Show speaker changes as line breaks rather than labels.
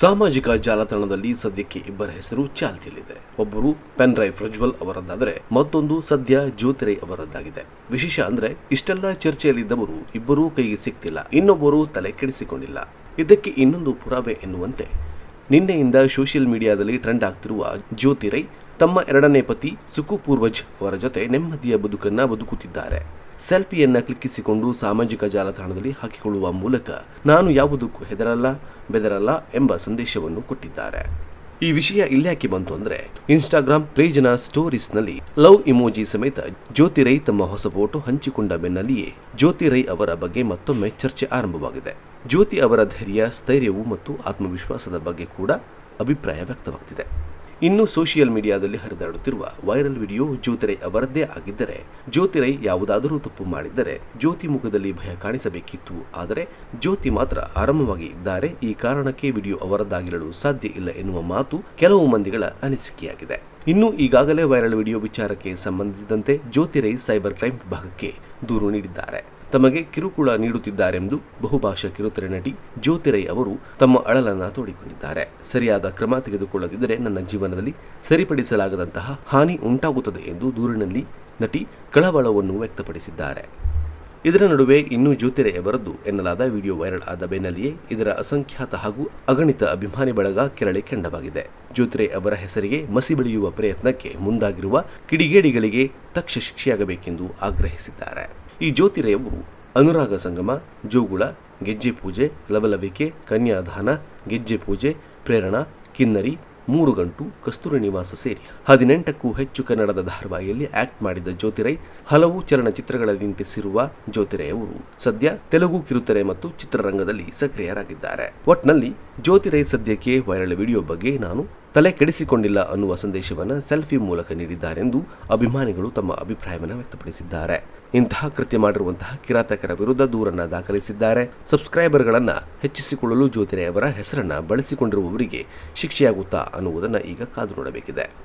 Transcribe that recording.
ಸಾಮಾಜಿಕ ಜಾಲತಾಣದಲ್ಲಿ ಸದ್ಯಕ್ಕೆ ಇಬ್ಬರ ಹೆಸರು ಚಾಲ್ತಿಯಲ್ಲಿದೆ. ಒಬ್ಬರು ಪೆನ್ ಡ್ರೈವ್ ಪ್ರಜ್ವಲ್ ಅವರದ್ದಾದರೆ ಮತ್ತೊಂದು ಸದ್ಯ ಜ್ಯೋತಿರೈ ಅವರದ್ದಾಗಿದೆ. ವಿಶೇಷ ಅಂದ್ರೆ ಇಷ್ಟೆಲ್ಲ ಚರ್ಚೆಯಲ್ಲಿದ್ದವರು ಇಬ್ಬರೂ ಕೈಗೆ ಸಿಕ್ತಿಲ್ಲ. ಇನ್ನೊಬ್ಬರು ತಲೆ ಕೆಡಿಸಿಕೊಂಡಿಲ್ಲ. ಇದಕ್ಕೆ ಇನ್ನೊಂದು ಪುರಾವೆ ಎನ್ನುವಂತೆ ನಿನ್ನೆಯಿಂದ ಸೋಷಿಯಲ್ ಮೀಡಿಯಾದಲ್ಲಿ ಟ್ರೆಂಡ್ ಆಗ್ತಿರುವ ಜ್ಯೋತಿರೈ ತಮ್ಮ ಎರಡನೇ ಪತಿ ಸುಕು ಪೂರ್ವಜ್ ಅವರ ಜೊತೆ ನೆಮ್ಮದಿಯ ಬದುಕನ್ನ ಬದುಕುತ್ತಿದ್ದಾರೆ. ಸೆಲ್ಫಿಯನ್ನ ಕ್ಲಿಕ್ಕಿಸಿಕೊಂಡು ಸಾಮಾಜಿಕ ಜಾಲತಾಣದಲ್ಲಿ ಹಾಕಿಕೊಳ್ಳುವ ಮೂಲಕ ನಾನು ಯಾವುದಕ್ಕೂ ಹೆದರಲ್ಲ, ಬೆದರಲ್ಲ ಎಂಬ ಸಂದೇಶವನ್ನು ಕೊಟ್ಟಿದ್ದಾರೆ. ಈ ವಿಷಯ ಇಲ್ಯಾಕೆ ಬಂತು ಅಂದ್ರೆ, ಇನ್ಸ್ಟಾಗ್ರಾಮ್ ಪೇಜ್ನ ಸ್ಟೋರೀಸ್ನಲ್ಲಿ ಲವ್ ಇಮೋಜಿ ಸಮೇತ ಜ್ಯೋತಿರೈ ತಮ್ಮ ಹೊಸ ಫೋಟೋ ಹಂಚಿಕೊಂಡ ಬೆನ್ನಲ್ಲಿಯೇ ಜ್ಯೋತಿರೈ ಅವರ ಬಗ್ಗೆ ಮತ್ತೊಮ್ಮೆ ಚರ್ಚೆ ಆರಂಭವಾಗಿದೆ. ಜ್ಯೋತಿ ಅವರ ಧೈರ್ಯ, ಸ್ಥೈರ್ಯವು ಮತ್ತು ಆತ್ಮವಿಶ್ವಾಸದ ಬಗ್ಗೆ ಕೂಡ ಅಭಿಪ್ರಾಯ ವ್ಯಕ್ತವಾಗ್ತಿದೆ. ಇನ್ನು ಸೋಷಿಯಲ್ ಮೀಡಿಯಾದಲ್ಲಿ ಹರಿದಾಡುತ್ತಿರುವ ವೈರಲ್ ವಿಡಿಯೋ ಜ್ಯೋತಿರೈ ಅವರದ್ದೇ ಆಗಿದ್ದರೆ, ಜ್ಯೋತಿರೈ ಯಾವುದಾದರೂ ತಪ್ಪು ಮಾಡಿದ್ದರೆ ಜ್ಯೋತಿ ಮುಖದಲ್ಲಿ ಭಯ ಕಾಣಿಸಬೇಕಿತ್ತು. ಆದರೆ ಜ್ಯೋತಿ ಮಾತ್ರ ಆರಾಮವಾಗಿ ಇದ್ದಾರೆ. ಈ ಕಾರಣಕ್ಕೆ ವಿಡಿಯೋ ಅವರದ್ದಾಗಿರಲು ಸಾಧ್ಯ ಇಲ್ಲ ಎನ್ನುವ ಮಾತು ಕೆಲವು ಮಂದಿಗಳ ಅನಿಸಿಕೆಯಾಗಿದೆ. ಇನ್ನು ಈಗಾಗಲೇ ವೈರಲ್ ವಿಡಿಯೋ ವಿಚಾರಕ್ಕೆ ಸಂಬಂಧಿಸಿದಂತೆ ಜ್ಯೋತಿರೈ ಸೈಬರ್ ಕ್ರೈಮ್ ವಿಭಾಗಕ್ಕೆ ದೂರು ನೀಡಿದ್ದಾರೆ. ತಮಗೆ ಕಿರುಕುಳ ನೀಡುತ್ತಿದ್ದಾರೆಂದು ಬಹುಭಾಷಾ ಕಿರುತೆರೆ ನಟಿ ಜ್ಯೋತಿರೈ ಅವರು ತಮ್ಮ ಅಳಲನ್ನ ತೋಡಿಕೊಂಡಿದ್ದಾರೆ. ಸರಿಯಾದ ಕ್ರಮ ತೆಗೆದುಕೊಳ್ಳದಿದ್ದರೆ ನನ್ನ ಜೀವನದಲ್ಲಿ ಸರಿಪಡಿಸಲಾಗದಂತಹ ಹಾನಿ ಉಂಟಾಗುತ್ತದೆ ಎಂದು ದೂರಿನಲ್ಲಿ ನಟಿ ಕಳವಳವನ್ನು ವ್ಯಕ್ತಪಡಿಸಿದ್ದಾರೆ. ಇದರ ನಡುವೆ ಇನ್ನೂ ಜ್ಯೋತಿರೈ ಅವರದ್ದು ಎನ್ನಲಾದ ವಿಡಿಯೋ ವೈರಲ್ ಆದ ಬೆನ್ನಲ್ಲಿಯೇ ಇದರ ಅಸಂಖ್ಯಾತ ಹಾಗೂ ಅಗಣಿತ ಅಭಿಮಾನಿ ಬಳಗ ಕೆರಳಿ ಕೆಂಡವಾಗಿದೆ. ಜ್ಯೋತಿರೈ ಅವರ ಹೆಸರಿಗೆ ಮಸಿ ಬೆಳೆಯುವ ಪ್ರಯತ್ನಕ್ಕೆ ಮುಂದಾಗಿರುವ ಕಿಡಿಗೇಡಿಗಳಿಗೆ ತಕ್ಷ ಶಿಕ್ಷೆಯಾಗಬೇಕೆಂದು ಆಗ್ರಹಿಸಿದ್ದಾರೆ. ಈ ಜ್ಯೋತಿರಯವು ಅನುರಾಗ ಸಂಗಮ, ಜೋಗುಳ, ಗೆಜ್ಜೆ ಪೂಜೆ, ಲವಲವಿಕೆ, ಕನ್ಯಾದಾನ, ಗೆಜ್ಜೆ ಪೂಜೆ, ಪ್ರೇರಣಾ, ಕಿನ್ನರಿ, ಮೂರು ಗಂಟು, ಕಸ್ತೂರಿ ನಿವಾಸ ಸೇರಿ. ಹದಿನೆಂಟಕ್ಕೂ ಹೆಚ್ಚು ಕನ್ನಡದ ಧಾರಾವಾಹಿಯಲ್ಲಿ ಆಕ್ಟ್ ಮಾಡಿದ ಜ್ಯೋತಿರೈ ಹಲವು ಚಲನಚಿತ್ರಗಳಲ್ಲಿ ನಟಿಸಿರುವ ಜ್ಯೋತಿರೈ ಅವರು ಸದ್ಯ ತೆಲುಗು ಕಿರುತೆರೆ ಮತ್ತು ಚಿತ್ರರಂಗದಲ್ಲಿ ಸಕ್ರಿಯರಾಗಿದ್ದಾರೆ. ಒಟ್ನಲ್ಲಿ ಜ್ಯೋತಿರೈ ಸದ್ಯಕ್ಕೆ ವೈರಲ್ ವಿಡಿಯೋ ಬಗ್ಗೆ ನಾನು ತಲೆ ಕೆಡಿಸಿಕೊಂಡಿಲ್ಲ ಅನ್ನುವ ಸಂದೇಶವನ್ನು ಸೆಲ್ಫಿ ಮೂಲಕ ನೀಡಿದ್ದಾರೆಂದು ಅಭಿಮಾನಿಗಳು ತಮ್ಮ ಅಭಿಪ್ರಾಯವನ್ನು ವ್ಯಕ್ತಪಡಿಸಿದ್ದಾರೆ. ಇಂತಹ ಕೃತ್ಯ ಮಾಡಿರುವಂತಹ ಕಿರಾತಕರ ವಿರುದ್ಧ ದೂರನ್ನ ದಾಖಲಿಸಿದ್ದಾರೆ. ಸಬ್ಸ್ಕ್ರೈಬರ್ಗಳನ್ನ ಹೆಚ್ಚಿಸಿಕೊಳ್ಳಲು ಜ್ಯೋತಿರೆಯವರ ಹೆಸರನ್ನ ಬಳಸಿಕೊಂಡಿರುವವರಿಗೆ ಶಿಕ್ಷೆಯಾಗುತ್ತಾ ಅನ್ನುವುದನ್ನು ಈಗ ಕಾದು ನೋಡಬೇಕಿದೆ.